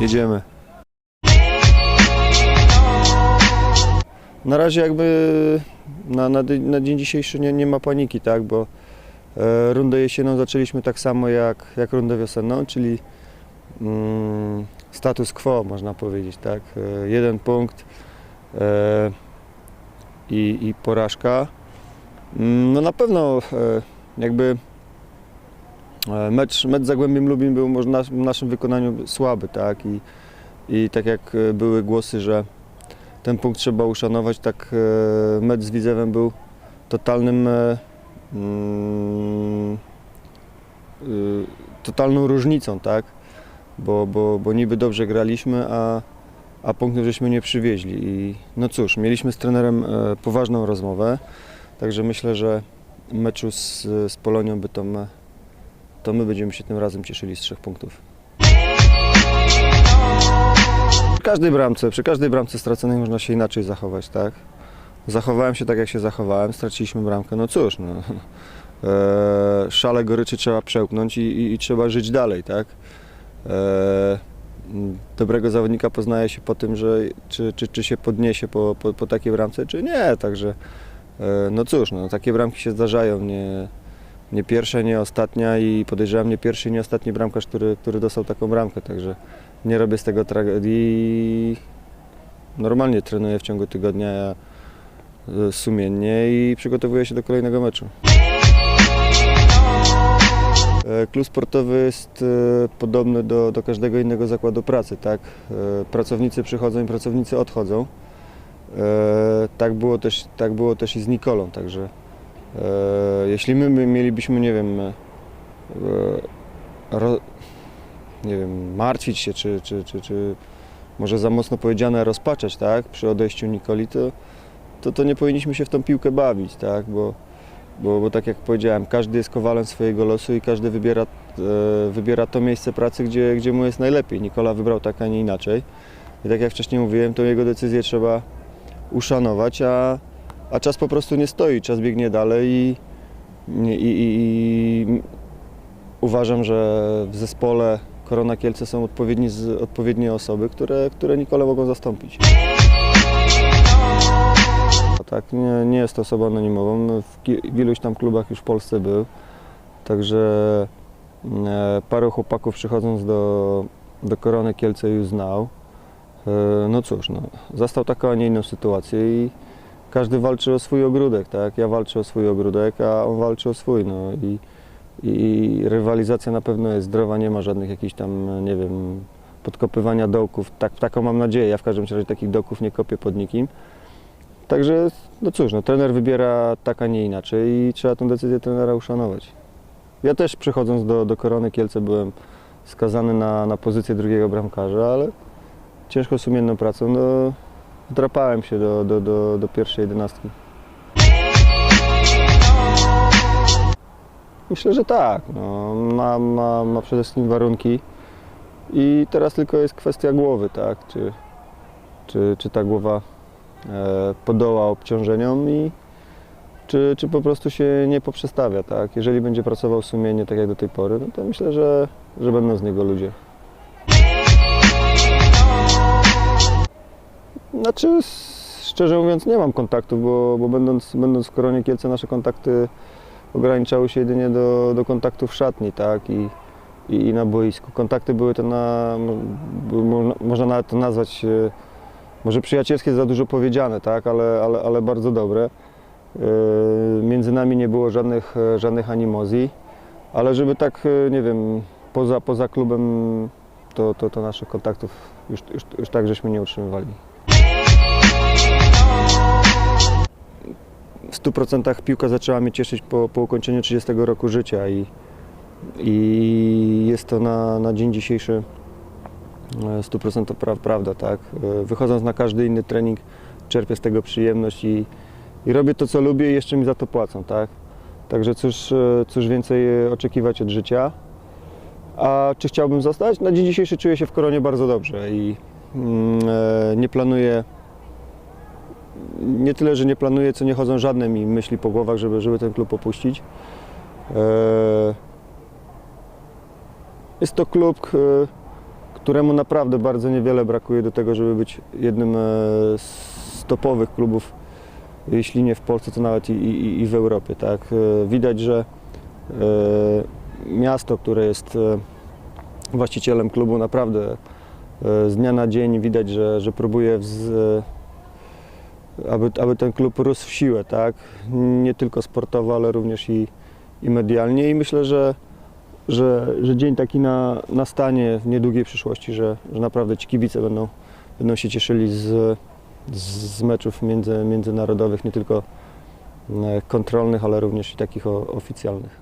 jedziemy. Na razie jakby na, na, na dzień dzisiejszy nie, nie ma paniki, tak, bo e, rundę jesienną zaczęliśmy tak samo jak, jak rundę wiosenną, czyli mm, status quo można powiedzieć, tak, e, jeden punkt e, i, i porażka. Mm, No na pewno e, jakby mecz, mecz z Zagłębiem Lubin był może w naszym wykonaniu słaby, tak, i, i tak jak e, były głosy, że ten punkt trzeba uszanować, tak e, mecz z Widzewem był totalnym e, mm, totalną różnicą, tak? Bo, bo, bo niby dobrze graliśmy, a, a punktów żeśmy nie przywieźli. I no cóż, mieliśmy z trenerem e, poważną rozmowę, także myślę, że meczu z, z Polonią by to, to my będziemy się tym razem cieszyli z trzech punktów. Przy każdej bramce, przy każdej bramce straconej można się inaczej zachować, tak? Zachowałem się tak, jak się zachowałem, straciliśmy bramkę, no cóż, no. E, szale goryczy trzeba przełknąć i, i, i trzeba żyć dalej, tak? E, m, dobrego zawodnika poznaje się po tym, że czy, czy, czy się podniesie po, po, po takiej bramce, czy nie, także e, no cóż, no, takie bramki się zdarzają, nie, nie pierwsza, nie ostatnia i podejrzewam nie pierwszy, i nie ostatni bramkarz, który, który dostał taką bramkę, także nie robię z tego tragedii. Normalnie trenuję w ciągu tygodnia e, sumiennie i przygotowuję się do kolejnego meczu. E, Klub sportowy jest e, podobny do, do każdego innego zakładu pracy, tak? Pracownicy przychodzą i pracownicy odchodzą. Tak było też, tak było też i z Nikolą, także jeśli my my mielibyśmy, nie wiem, e, ro, nie wiem, martwić się, czy, czy, czy, czy może za mocno powiedziane rozpaczać, tak, przy odejściu Nikoli, to, to, to nie powinniśmy się w tą piłkę bawić, tak, bo, bo, bo tak jak powiedziałem, każdy jest kowalem swojego losu i każdy wybiera, e, wybiera to miejsce pracy, gdzie, gdzie mu jest najlepiej. Nikola wybrał tak, a nie inaczej. I tak jak wcześniej mówiłem, to jego decyzję trzeba uszanować, a, a czas po prostu nie stoi, czas biegnie dalej i, i, i, i uważam, że w zespole Korona Kielce są odpowiedni, odpowiednie osoby, które, które Nikolę mogą zastąpić. Tak, nie, nie jest to osoba anonimową. W, iluś tam klubach już w Polsce był. Także e, paru chłopaków przychodząc do, do Korony Kielce już znał. E, no cóż, no, zastał taką, a nie inną sytuację i każdy walczy o swój ogródek, tak? Ja walczę o swój ogródek, a on walczy o swój, no i i rywalizacja na pewno jest zdrowa, nie ma żadnych jakichś tam, nie wiem, podkopywania dołków. Tak, taką mam nadzieję. Ja w każdym razie takich dołków nie kopię pod nikim. Także, no cóż, no, trener wybiera tak, a nie inaczej i trzeba tę decyzję trenera uszanować. Ja też przychodząc do, do Korony Kielce byłem skazany na, na pozycję drugiego bramkarza, ale ciężko sumienną pracą no, wdrapałem się do, do, do, do pierwszej jedenastki. Myślę, że tak. No, ma, ma, ma przede wszystkim warunki i teraz tylko jest kwestia głowy, tak? Czy, czy, czy ta głowa e, podoła obciążeniom i czy, czy po prostu się nie poprzestawia, tak? Jeżeli będzie pracował sumiennie tak jak do tej pory, no to myślę, że, że będą z niego ludzie. Znaczy, szczerze mówiąc, nie mam kontaktów, bo, bo będąc, będąc w Koronie Kielce nasze kontakty ograniczały się jedynie do, do kontaktów w szatni, tak, i, i, i na boisku. Kontakty były to na, mo- można, nawet to nazwać, e, może przyjacielskie za dużo powiedziane, tak, ale, ale, ale bardzo dobre. E, Między nami nie było żadnych, e, żadnych animozji, ale żeby tak, nie wiem, poza, poza klubem, to, to, to naszych kontaktów już, już, już tak żeśmy nie utrzymywali. 100% piłka zaczęła mnie cieszyć po, po ukończeniu 30 roku życia i, i jest to na, na dzień dzisiejszy e, 100% pra, prawda, tak. E, Wychodząc na każdy inny trening czerpię z tego przyjemność i, i robię to, co lubię i jeszcze mi za to płacą, tak. Także cóż, e, cóż więcej e, oczekiwać od życia. A czy chciałbym zostać? Na dzień dzisiejszy czuję się w koronie bardzo dobrze i mm, e, nie planuję nie tyle, że nie planuję, co nie chodzą żadne mi myśli po głowach, żeby, żeby ten klub opuścić. E, Jest to klub, któremu naprawdę bardzo niewiele brakuje do tego, żeby być jednym e, z topowych klubów, jeśli nie w Polsce, to nawet i, i, i w Europie. Tak? E, Widać, że miasto, które jest właścicielem klubu, naprawdę z dnia na dzień widać, że, że próbuje wz, aby, aby ten klub rósł w siłę, tak? Nie tylko sportowo, ale również i, i medialnie i myślę, że, że, że dzień taki na, nastanie w niedługiej przyszłości, że, że naprawdę ci kibice będą, będą się cieszyli z, z meczów między, międzynarodowych, nie tylko e, kontrolnych, ale również i takich oficjalnych.